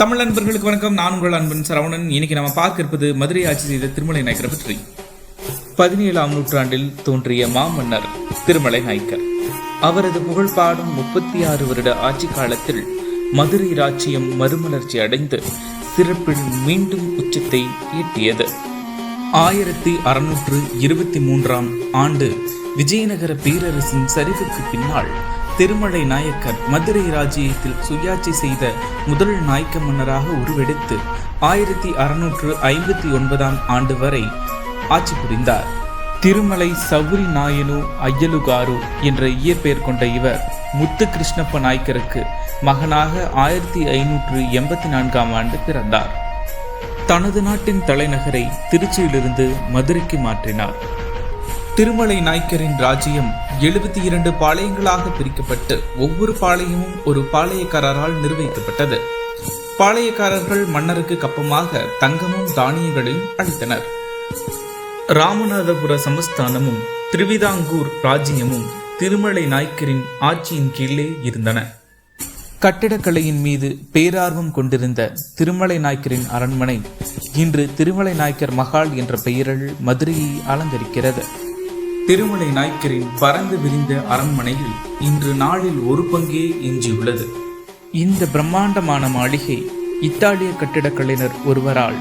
தமிழ் நண்பர்களுக்கு வணக்கம். நான் உங்கள் அன்பன் சரவணன். இன்னைக்கு நம்ம பார்க்க இருப்பது மதுரை ஆட்சி செய்த திருமலை நாயக்கர் பற்றி. பதினேழாம் நூற்றாண்டில் தோன்றிய மாமன்னர் திருமலை நாயக்கர். அவரது புகழ் பாடும் முப்பத்தி ஆறு வருட ஆட்சி காலத்தில் மதுரை ராச்சியம் மறுமலர்ச்சி அடைந்து சிறப்பில் மீண்டும் உச்சத்தை எட்டியது. ஆயிரத்தி அறுநூற்று இருபத்தி மூன்றாம் ஆண்டு விஜயநகர பேரரசின் சரிவுக்கு பின்னால் திருமலை நாயக்கர் மதுரை ராஜ்யத்தில் சுயாட்சி செய்த முதல் நாயக்க மன்னராக உருவெடுத்து ஆயிரத்தி அறுநூற்று ஐம்பத்தி ஒன்பதாம் ஆண்டு வரை ஆட்சி புரிந்தார். திருமலை சவுரி நாயனு ஐயலுகாரு என்ற இயற்பெயர் கொண்ட இவர் முத்து கிருஷ்ணப்ப நாயக்கருக்கு மகனாக ஆயிரத்தி ஐநூற்று எண்பத்தி நான்காம் ஆண்டு பிறந்தார். தனது நாட்டின் தலைநகரை திருச்சியிலிருந்து மதுரைக்கு மாற்றினார். திருமலை நாய்க்கரின் ராஜ்யம் எழுபத்தி இரண்டு பாளையங்களாக பிரிக்கப்பட்டு ஒவ்வொரு பாளையமும் ஒரு பாளையக்காரரால் நிர்வகிக்கப்பட்டது. பாளையக்காரர்கள் மன்னருக்கு கப்பமாக தங்கமும் தானியங்களையும் அளித்தனர். ராமநாதபுர சமஸ்தானமும் திருவிதாங்கூர் ராஜ்யமும் திருமலை நாய்க்கரின் ஆட்சியின் கீழே இருந்தன. கட்டிடக்கலையின் மீது பேரார்வம் கொண்டிருந்த திருமலை நாயக்கரின் அரண்மனை இன்று திருமலை நாயக்கர் மகால் என்ற பெயரில் மதுரையை அலங்கரிக்கிறது. திருமலை நாய்க்கரின் பறந்து விரிந்த அரண்மனையில் இன்று நாளில் ஒரு பங்கே எஞ்சியுள்ளது. இந்த பிரம்மாண்டமான மாளிகை இத்தாலிய கட்டிடக்கலைஞர் ஒருவரால்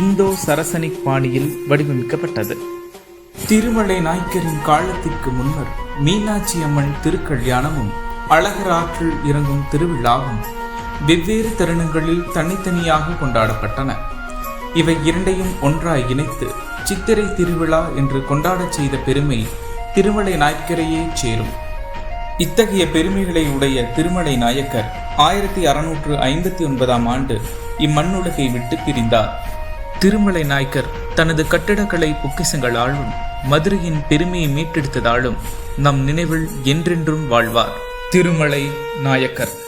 இந்தோ சரசனிக் பாணியில் வடிவமைக்கப்பட்டது. திருமலை நாய்க்கரின் காலத்திற்கு முன்னர் மீனாட்சி அம்மன் திருக்கல்யாணமும் அழகராற்றில் இறங்கும் திருவிழாவும் வெவ்வேறு தருணங்களில் தனித்தனியாக கொண்டாடப்பட்டன. இவை இரண்டையும் ஒன்றாய் இணைத்து சித்திரை திருவிழா என்று கொண்டாடச் செய்த பெருமை திருமலை நாயக்கரையே சேரும். இத்தகைய பெருமைகளை உடைய திருமலை நாயக்கர் ஆயிரத்தி அறுநூற்று ஐம்பத்தி ஒன்பதாம் ஆண்டு இம்மண்ணுலகை விட்டு பிரிந்தார். திருமலை நாயக்கர் தனது கட்டிடக்கலை பொக்கிசங்களாலும் மதுரையின் பெருமையை மீட்டெடுத்ததாலும் நம் நினைவில் என்றென்றும் வாழ்வார். திருமலை நாயக்கர்.